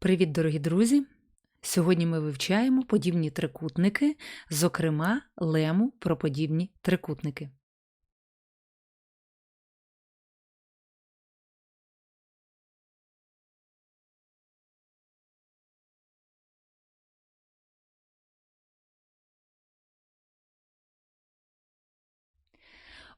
Привіт, дорогі друзі! Сьогодні ми вивчаємо подібні трикутники, зокрема, лему про подібні трикутники.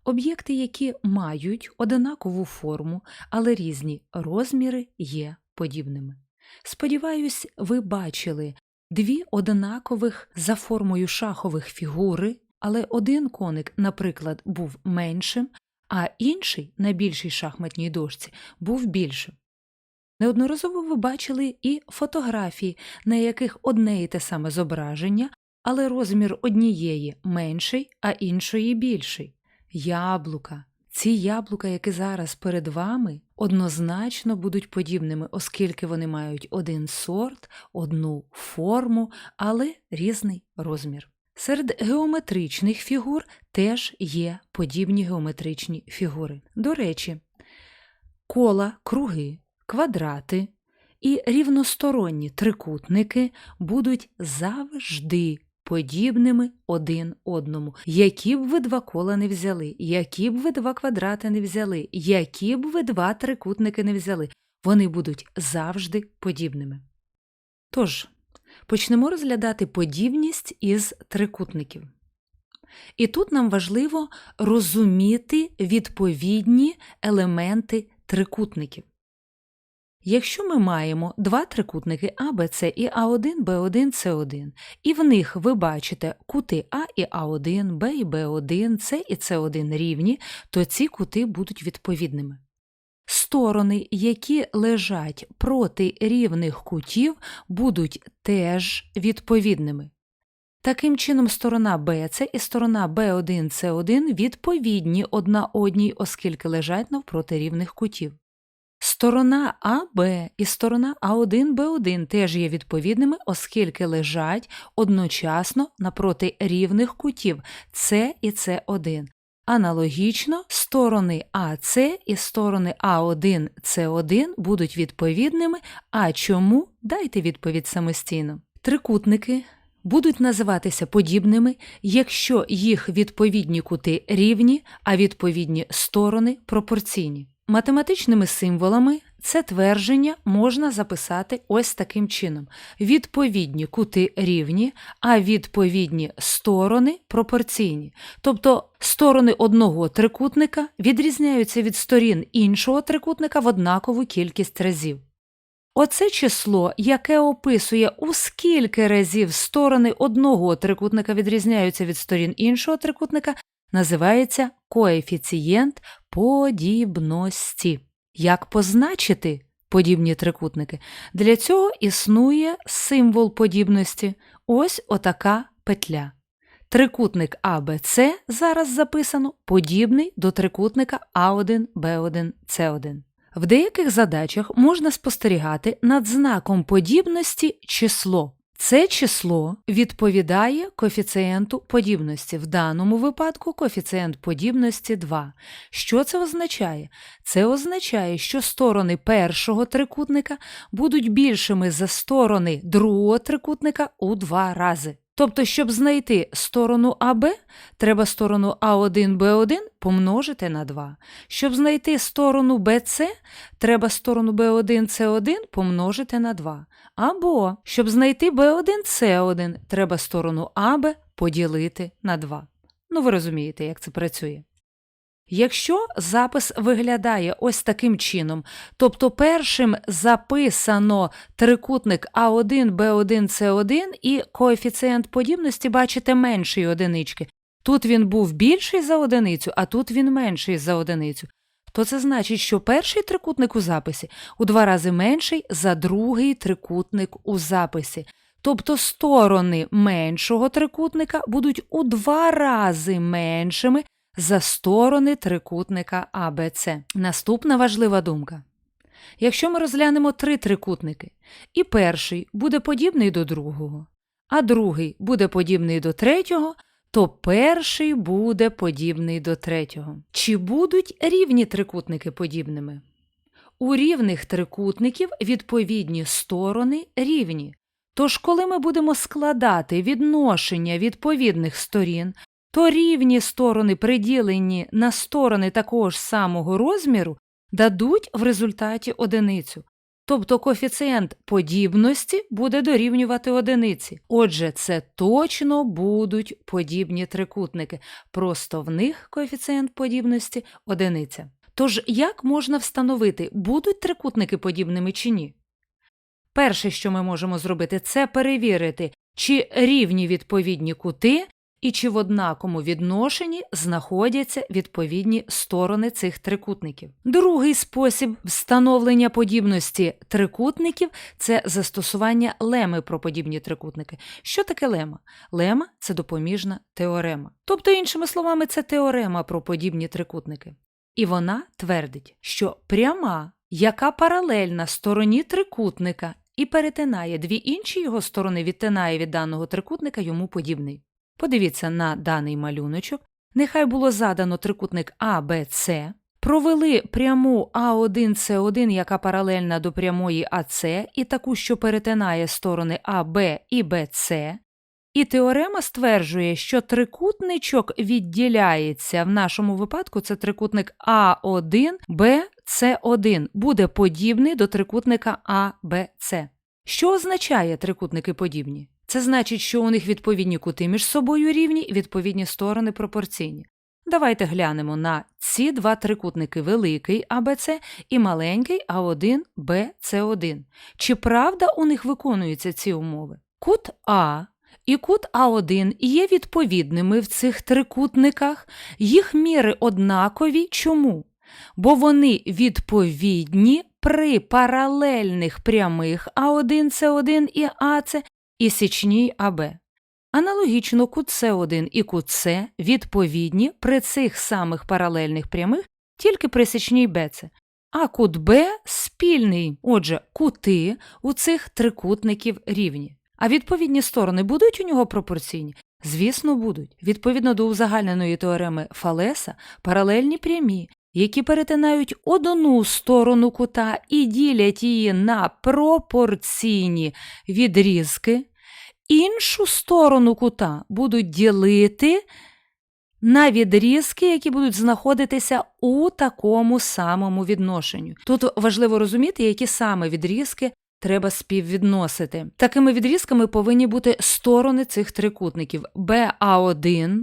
Об'єкти, які мають однакову форму, але різні розміри, є подібними. Сподіваюсь, ви бачили дві однакових за формою шахових фігури, але один коник, наприклад, був меншим, а інший на більшій шахматній дошці був більшим. Неодноразово ви бачили і фотографії, на яких одне і те саме зображення, але розмір однієї менший, а іншої більший. Яблука. Ці яблука, які зараз перед вами, однозначно будуть подібними, оскільки вони мають один сорт, одну форму, але різний розмір. Серед геометричних фігур теж є подібні геометричні фігури. До речі, кола, круги, квадрати і рівносторонні трикутники будуть завжди подібними один одному. Які б ви два кола не взяли, які б ви два квадрати не взяли, які б ви два трикутники не взяли, вони будуть завжди подібними. Тож, почнемо розглядати подібність із трикутників. І тут нам важливо розуміти відповідні елементи трикутників. Якщо ми маємо два трикутники А, Б, С і А1, Б1, С1, і в них ви бачите кути А і А1, Б і Б1, С і С1 рівні, то ці кути будуть відповідними. Сторони, які лежать проти рівних кутів, будуть теж відповідними. Таким чином, сторона BC і сторона B1C1 відповідні одна одній, оскільки лежать навпроти рівних кутів. Сторона АБ і сторона А1Б1 теж є відповідними, оскільки лежать одночасно напроти рівних кутів С і С1. Аналогічно, сторони АС і сторони А1 С1 будуть відповідними, а чому дайте відповідь самостійно. Трикутники будуть називатися подібними, якщо їх відповідні кути рівні, а відповідні сторони пропорційні. Математичними символами це твердження можна записати ось таким чином: відповідні кути рівні, а відповідні сторони пропорційні. Тобто сторони одного трикутника відрізняються від сторін іншого трикутника в однакову кількість разів. Оце число, яке описує, у скільки разів сторони одного трикутника відрізняються від сторін іншого трикутника, називається коефіцієнт подібності. Як позначити подібні трикутники? Для цього існує символ подібності. Ось отака петля. Трикутник АБЦ зараз записано подібний до трикутника А1, Б1, С1. В деяких задачах можна спостерігати над знаком подібності число. Це число відповідає коефіцієнту подібності. В даному випадку коефіцієнт подібності 2. Що це означає? Це означає, що сторони першого трикутника будуть більшими за сторони другого трикутника у два рази. Тобто, щоб знайти сторону АБ, треба сторону А1Б1 помножити на 2. Щоб знайти сторону БЦ, треба сторону Б1С1 помножити на 2. Або, щоб знайти Б1С1, треба сторону АБ поділити на 2. Ну, ви розумієте, як це працює. Якщо запис виглядає ось таким чином, тобто першим записано трикутник А1, Б1, С1 і коефіцієнт подібності бачите меншої одинички. Тут він був більший за одиницю, а тут він менший за одиницю. То це значить, що перший трикутник у записі у два рази менший за другий трикутник у записі. Тобто сторони меншого трикутника будуть у два рази меншими за сторони трикутника АБЦ. Наступна важлива думка. Якщо ми розглянемо три трикутники, і перший буде подібний до другого, а другий буде подібний до третього, то перший буде подібний до третього. Чи будуть рівні трикутники подібними? у рівних трикутників відповідні сторони рівні. Тож, коли ми будемо складати відношення відповідних сторін, то рівні сторони, приділені на сторони такого ж самого розміру, дадуть в результаті одиницю. Тобто коефіцієнт подібності буде дорівнювати одиниці. Отже, це точно будуть подібні трикутники, просто в них коефіцієнт подібності одиниця. Тож як можна встановити, будуть трикутники подібними чи ні? Перше, що ми можемо зробити, це перевірити, чи рівні відповідні кути і чи в однакому відношенні знаходяться відповідні сторони цих трикутників. Другий спосіб встановлення подібності трикутників це застосування леми про подібні трикутники. Що таке лема? Лема це допоміжна теорема. Тобто, іншими словами, це теорема про подібні трикутники. І вона твердить, що пряма, яка паралельна стороні трикутника і перетинає дві інші його сторони, відтинає від даного трикутника йому подібний. Подивіться на даний малюночок. Нехай було задано трикутник АБЦ, провели пряму А1С1, яка паралельна до прямої АЦ, і таку, що перетинає сторони АБ і БЦ. І теорема стверджує, що трикутничок відділяється, в нашому випадку це трикутник А1, БЦ1, буде подібний до трикутника АБЦ. Що означає трикутники подібні? Це значить, що у них відповідні кути між собою рівні відповідні сторони пропорційні. Давайте глянемо на ці два трикутники великий АБЦ і маленький А1 БЦ1. Чи правда у них виконуються ці умови? Кут А і кут А1 є відповідними в цих трикутниках, їх міри однакові. Чому? Бо вони відповідні при паралельних прямих А1, С1 і АЦ і січній АБ. Аналогічно кут С1 і кут С відповідні при цих самих паралельних прямих тільки при січній БЦ. А кут Б спільний, отже, кути у цих трикутників рівні. А відповідні сторони будуть у нього пропорційні? Звісно, будуть. Відповідно до узагальненої теореми Фалеса, паралельні прямі, які перетинають одну сторону кута і ділять її на пропорційні відрізки, іншу сторону кута будуть ділити на відрізки, які будуть знаходитися у такому самому відношенню. Тут важливо розуміти, які саме відрізки треба співвідносити. Такими відрізками повинні бути сторони цих трикутників БА1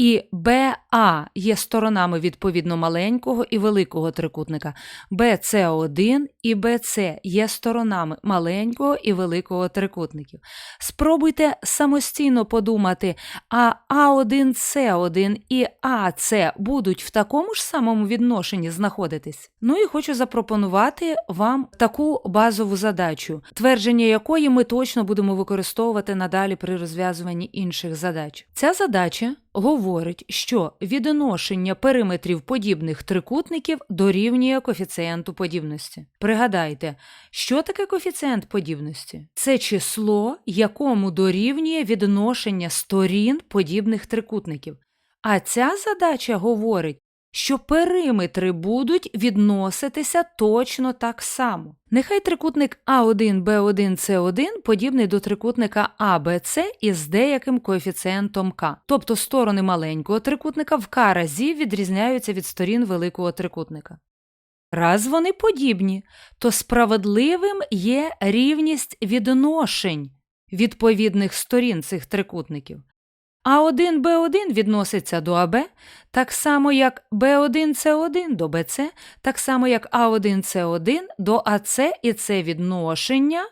і БА є сторонами відповідно маленького і великого трикутника. БЦ1 і БЦ є сторонами маленького і великого трикутників. Спробуйте самостійно подумати, а А1С1 і АЦ будуть в такому ж самому відношенні знаходитись. Ну і хочу запропонувати вам таку базову задачу, твердження якої ми точно будемо використовувати надалі при розв'язуванні інших задач. Ця задача говорить, що відношення периметрів подібних трикутників дорівнює коефіцієнту подібності. Пригадайте, що таке коефіцієнт подібності? Це число, якому дорівнює відношення сторін подібних трикутників. А ця задача говорить, що периметри будуть відноситися точно так само. Нехай трикутник А1, Б1, С1 подібний до трикутника АБЦ із деяким коефіцієнтом К. Тобто сторони маленького трикутника в К разів відрізняються від сторін великого трикутника. Раз вони подібні, то справедливим є рівність відношень відповідних сторін цих трикутників. А1 Б1 відноситься до АБ, так само як Б1С1 до БЦ, так само як А1С1 до АЦ і це відношення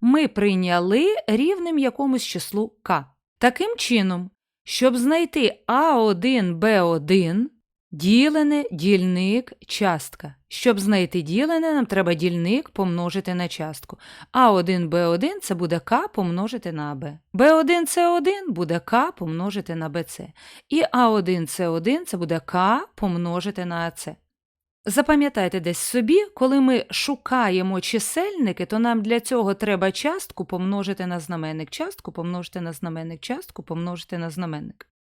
ми прийняли рівним якомусь числу К. Таким чином, щоб знайти А1 Б1, ділене, дільник, частка. Щоб знайти ділене, нам треба дільник помножити на частку. А1 Б1 це буде К помножити на АБ. Б1 С1 буде К помножити на БЦ. І А1 С1 це буде К помножити на АЦ. Запам'ятайте десь собі, коли ми шукаємо чисельники, то нам для цього треба частку помножити на знаменник, частку помножити на знаменник, частку помножити на знаменник.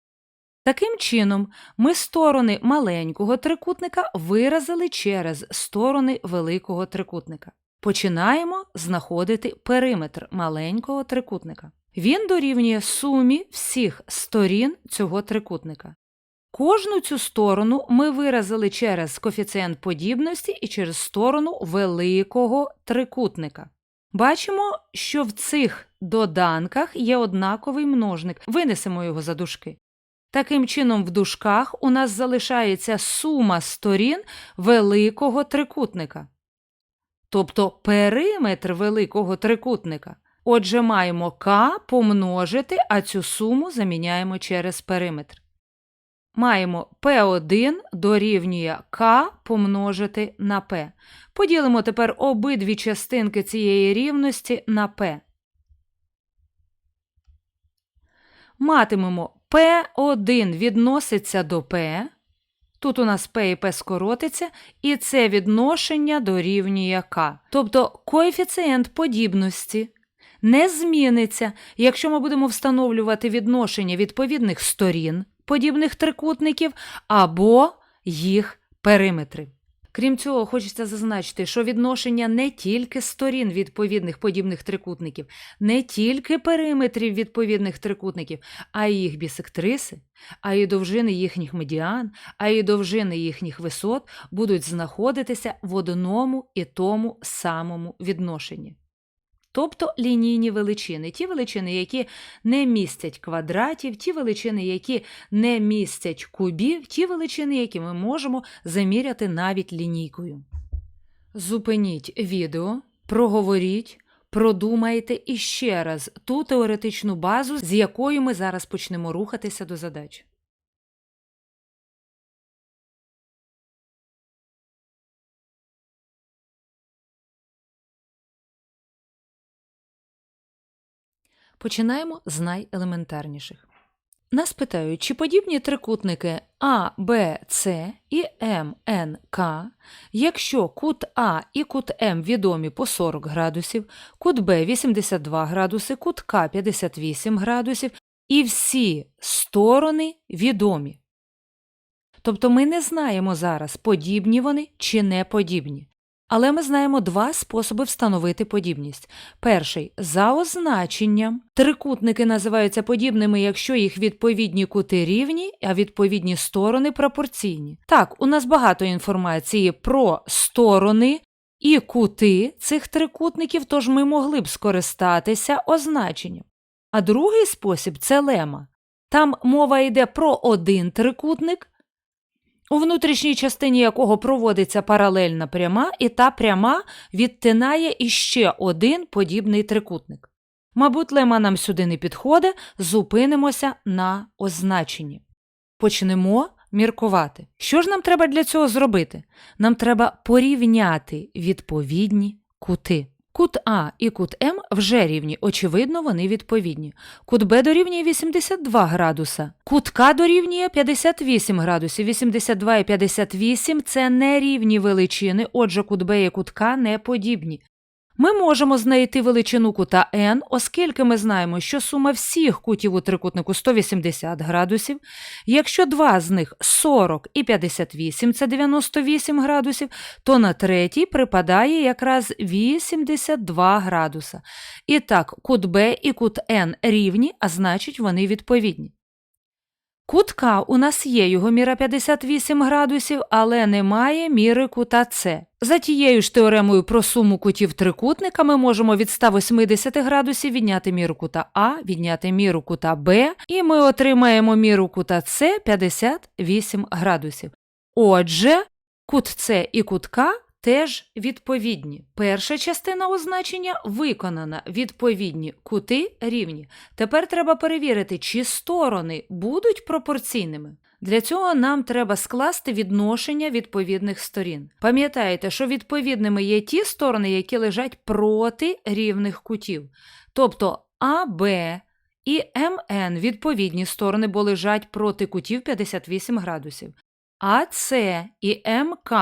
Таким чином, ми сторони маленького трикутника виразили через сторони великого трикутника. Починаємо знаходити периметр маленького трикутника. Він дорівнює сумі всіх сторін цього трикутника. Кожну цю сторону ми виразили через коефіцієнт подібності і через сторону великого трикутника. Бачимо, що в цих доданках є однаковий множник. Винесемо його за дужки. Таким чином, в дужках у нас залишається сума сторін великого трикутника, тобто периметр великого трикутника. Отже, маємо k помножити, а цю суму заміняємо через периметр. Маємо P1 дорівнює K помножити на P. Поділимо тепер обидві частинки цієї рівності на P. Матимемо P1 відноситься до P. Тут у нас P і P скоротиться, і це відношення дорівнює K. Тобто коефіцієнт подібності не зміниться, якщо ми будемо встановлювати відношення відповідних сторін подібних трикутників або їх периметри. Крім цього, хочеться зазначити, що відношення не тільки сторін відповідних подібних трикутників, не тільки периметрів відповідних трикутників, а й їх бісектриси, а й довжини їхніх медіан, а й довжини їхніх висот будуть знаходитися в одному і тому самому відношенні. Тобто лінійні величини, ті величини, які не містять квадратів, ті величини, які не містять кубів, ті величини, які ми можемо заміряти навіть лінійкою. Зупиніть відео, проговоріть, продумайте іще раз ту теоретичну базу, з якою ми зараз почнемо рухатися до задач. Починаємо з найелементарніших. Нас питають, чи подібні трикутники А, Б, С і М, Н, К, якщо кут А і кут М відомі по 40 градусів, кут Б 82 градуси, кут К 58 градусів, і всі сторони відомі. Тобто ми не знаємо зараз, подібні вони чи не подібні. Але ми знаємо два способи встановити подібність. Перший за означенням. Трикутники називаються подібними, якщо їх відповідні кути рівні, а відповідні сторони пропорційні. Так, у нас багато інформації про сторони і кути цих трикутників, тож ми могли б скористатися означенням. А другий спосіб це лема. Там мова йде про один трикутник у внутрішній частині якого проводиться паралельна пряма, і та пряма відтинає іще один подібний трикутник. Мабуть, лема нам сюди не підходить, зупинимося на означенні. Почнемо міркувати. Що ж нам треба для цього зробити? Нам треба порівняти відповідні кути. Кут А і кут М вже рівні, очевидно, вони відповідні. Кут Б дорівнює 82 градуса. Кут К дорівнює 58 градусів. 82 і 58 – це не рівні величини, отже, кут Б і кут К не подібні. Ми можемо знайти величину кута n, оскільки ми знаємо, що сума всіх кутів у трикутнику 180 градусів. Якщо два з них 40 і 58 це 98 градусів, то на третій припадає якраз 82 градуса. І так, кут Б і кут n рівні, а значить вони відповідні. Кут К у нас є його міра 58 градусів, але немає міри кута С. За тією ж теоремою про суму кутів трикутника ми можемо від 180 градусів відняти міру кута А, відняти міру кута Б, і ми отримаємо міру кута С 58 градусів. Отже, кут С і кут К теж відповідні. Перша частина означення виконана, відповідні кути рівні. Тепер треба перевірити, чи сторони будуть пропорційними. Для цього нам треба скласти відношення відповідних сторін. Пам'ятаєте, що відповідними є ті сторони, які лежать проти рівних кутів. Тобто АБ і МН відповідні сторони, бо лежать проти кутів 58 градусів. АС і МК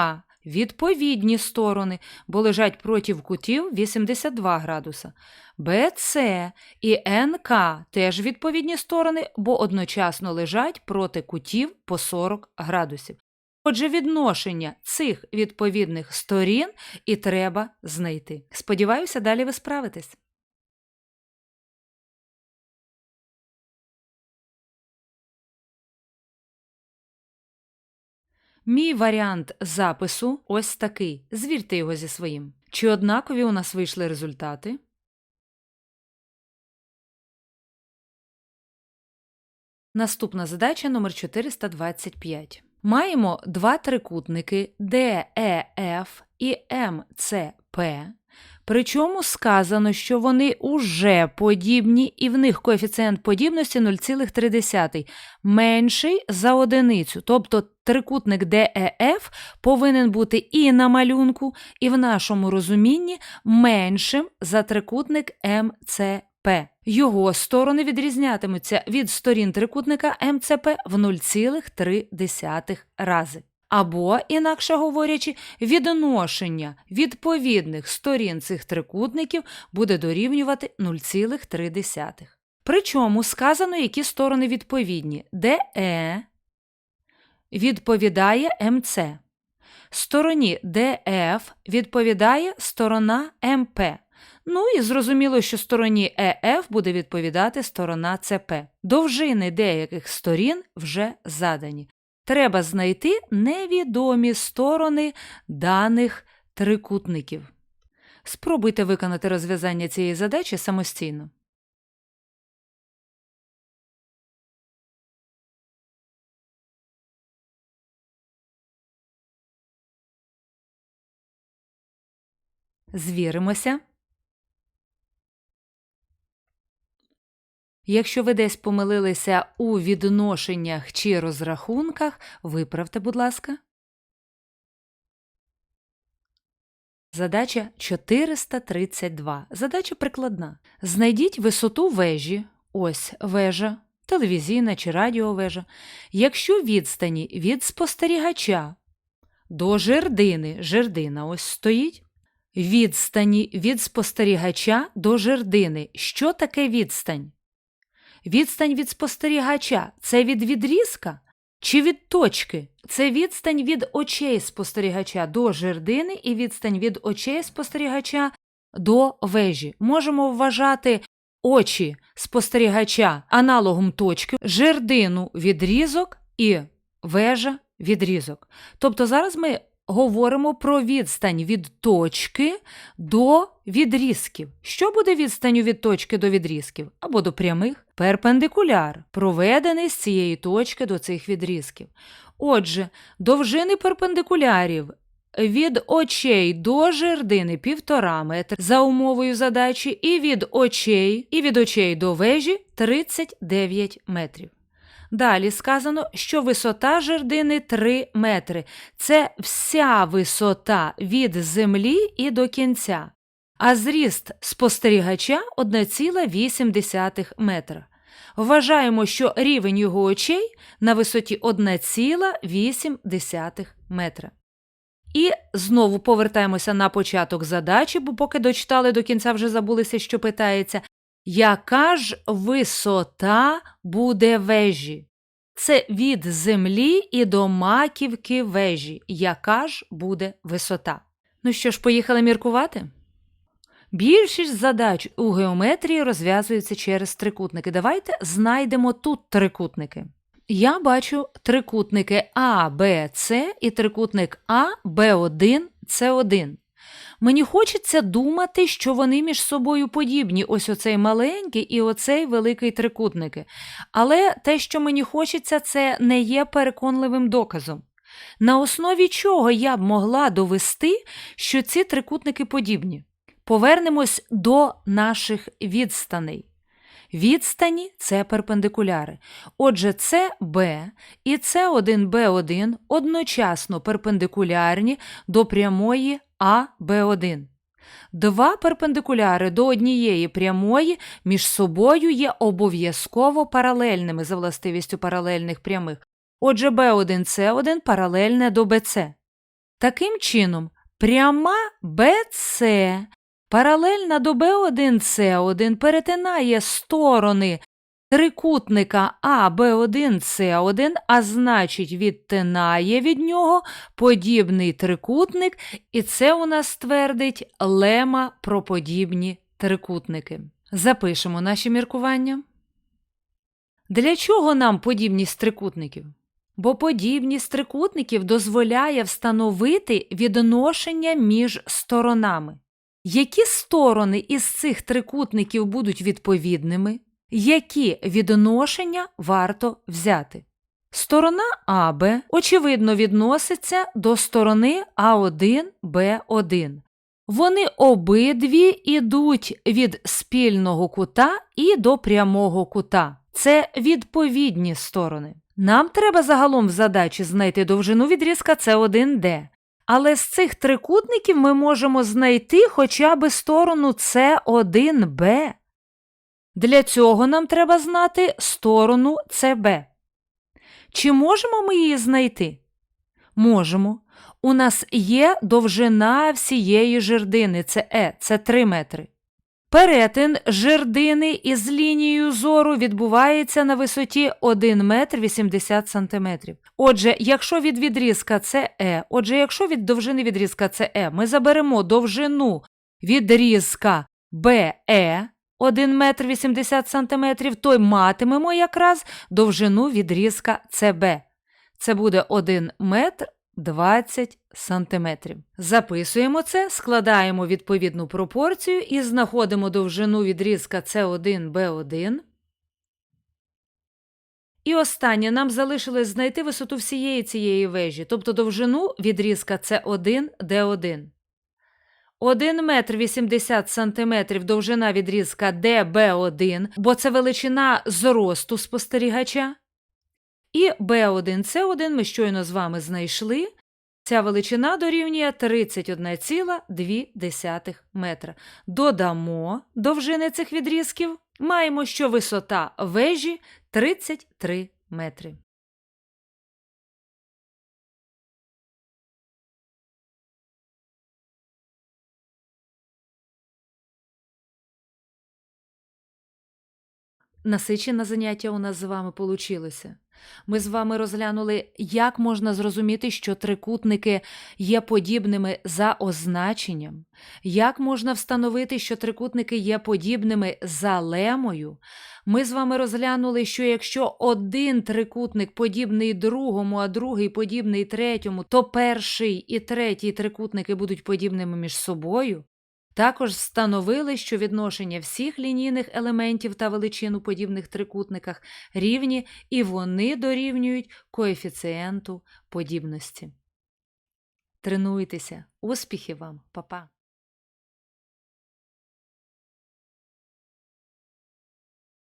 відповідні сторони, бо лежать проти кутів 82 градуса. БЦ і НК теж відповідні сторони, бо одночасно лежать проти кутів по 40 градусів. Отже, відношення цих відповідних сторін і треба знайти. Сподіваюся, далі ви справитесь. Мій варіант запису ось такий. Звірте його зі своїм. Чи однакові у нас вийшли результати? Наступна задача номер 425. Маємо два трикутники DEF і MCP, причому сказано, що вони уже подібні і в них коефіцієнт подібності 0,3 менший за одиницю. Тобто трикутник DEF повинен бути і на малюнку, і в нашому розумінні меншим за трикутник MCP. Його сторони відрізнятимуться від сторін трикутника МЦП в 0,3 рази. Або, інакше говорячи, відношення відповідних сторін цих трикутників буде дорівнювати 0,3. Причому сказано, які сторони відповідні. ДЕ відповідає МЦ. Стороні ДФ відповідає сторона МП. Ну і зрозуміло, що стороні ЕФ буде відповідати сторона ЦП. Довжини деяких сторін вже задані. Треба знайти невідомі сторони даних трикутників. Спробуйте виконати розв'язання цієї задачі самостійно. Звіримося. Якщо ви десь помилилися у відношеннях чи розрахунках, виправте, будь ласка. Задача 432. Задача прикладна. Знайдіть висоту вежі, ось вежа, телевізійна чи радіовежа, якщо відстані від спостерігача до жердини, жердина ось стоїть, відстані від спостерігача до жердини. Що таке відстань? Відстань від спостерігача це від відрізка чи від точки? Це відстань від очей спостерігача до жердини і відстань від очей спостерігача до вежі. Можемо вважати очі спостерігача аналогом точки, жердину відрізок і вежа відрізок. Тобто зараз ми говоримо про відстань від точки до відрізків. Що буде відстанню від точки до відрізків або до прямих? Перпендикуляр, проведений з цієї точки до цих відрізків. Отже, довжини перпендикулярів від очей до жердини півтора метра за умовою задачі, і від очей, і від очей до вежі 39 метрів. Далі сказано, що висота жердини 3 метри. Це вся висота від землі і до кінця, а зріст спостерігача 1,8 метра. Вважаємо, що рівень його очей на висоті 1,8 метра. І знову повертаємося на початок задачі, бо поки дочитали до кінця, вже забулися, що питається. Яка ж висота буде вежі? Це від землі і до маківки вежі. Яка ж буде висота? Ну що ж, поїхали міркувати? Більшість задач у геометрії розв'язуються через трикутники. Давайте знайдемо тут трикутники. Я бачу трикутники А, Б, С і трикутник А, Б1, С1. Мені хочеться думати, що вони між собою подібні, ось оцей маленький і оцей великий трикутники. Але те, що мені хочеться, це не є переконливим доказом. На основі чого я б могла довести, що ці трикутники подібні? Повернемось до наших відстаней. Відстані це перпендикуляри. Отже, це Б і це 1Б1 одночасно перпендикулярні до прямої АБ1. Два перпендикуляри до однієї прямої між собою є обов'язково паралельними за властивістю паралельних прямих. Отже, Б1С1 паралельне до БЦ. Таким чином, пряма BC паралельна до B1C1 перетинає сторони трикутника АБ1С1, а значить, відтинає від нього подібний трикутник, і це у нас твердить лема про подібні трикутники. Запишемо наші міркування. Для чого нам подібність трикутників? Бо подібність трикутників дозволяє встановити відношення між сторонами. Які сторони із цих трикутників будуть відповідними? Які відношення варто взяти? Сторона АБ, очевидно, відноситься до сторони А1Б1. Вони обидві йдуть від спільного кута і до прямого кута. Це відповідні сторони. Нам треба загалом в задачі знайти довжину відрізка С1Д. Але з цих трикутників ми можемо знайти хоча б сторону С1Б. Для цього нам треба знати сторону СБ. Чи можемо ми її знайти? Можемо. У нас є довжина всієї жердини, це Е, це 3 метри. Перетин жердини із лінією зору відбувається на висоті 1 метр 80 сантиметрів. Отже, якщо від відрізка це Е, отже, якщо від довжини відрізка це Е, ми заберемо довжину відрізка БЕ 1 метр 80 сантиметрів, то матимемо якраз довжину відрізка СБ. Це буде 1 метр 20 сантиметрів. Записуємо це, складаємо відповідну пропорцію і знаходимо довжину відрізка С1, Б1. І останнє нам залишилось знайти висоту всієї цієї вежі, тобто довжину відрізка С1, Д1. 1 метр 80 сантиметрів довжина відрізка ДБ1, бо це величина зросту спостерігача. І B1C1 ми щойно з вами знайшли. Ця величина дорівнює 31,2 метра. Додамо довжини цих відрізків. Маємо, що висота вежі 33 метри. Насичене заняття у нас з вами получилося. Ми з вами розглянули, як можна зрозуміти, що трикутники є подібними за означенням, як можна встановити, що трикутники є подібними за лемою. Ми з вами розглянули, що якщо один трикутник подібний другому, а другий подібний третьому, то перший і третій трикутники будуть подібними між собою. Також встановили, що відношення всіх лінійних елементів та величин у подібних трикутниках рівні, і вони дорівнюють коефіцієнту подібності. Тренуйтеся, успіхів вам, Па-па!